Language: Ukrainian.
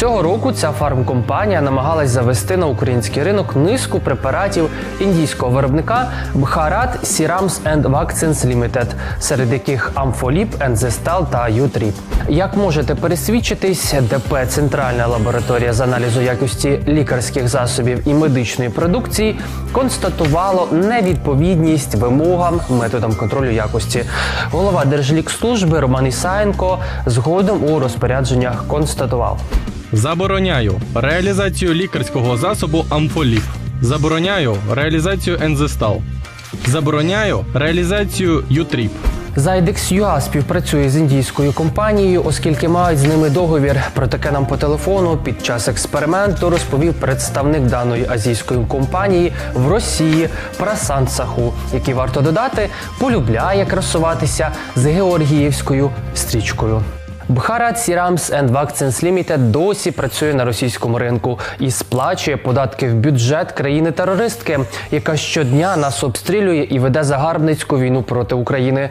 Цього року ця фармкомпанія намагалась завести на український ринок низку препаратів індійського виробника Bharat Serums and Vaccines Limited, серед яких Амфоліп, Ензестал та Ютріп. Як можете пересвідчитись, ДП Центральна лабораторія з аналізу якості лікарських засобів і медичної продукції констатувало невідповідність вимогам методам контролю якості. Голова Держлікслужби Роман Ісаєнко згодом у розпорядженнях констатував. Забороняю реалізацію лікарського засобу Амфоліп. Забороняю реалізацію Ензестал. Забороняю реалізацію Ютріп. Zaidex.ua співпрацює з індійською компанією, оскільки мають з ними договір. Про таке нам по телефону під час експерименту розповів представник даної азійської компанії в Росії Прасан Саху, який варто додати, полюбляє красуватися з георгіївською стрічкою. Bharat Serums and Vaccines Limited досі працює на російському ринку і сплачує податки в бюджет країни-терористки, яка щодня нас обстрілює і веде загарбницьку війну проти України.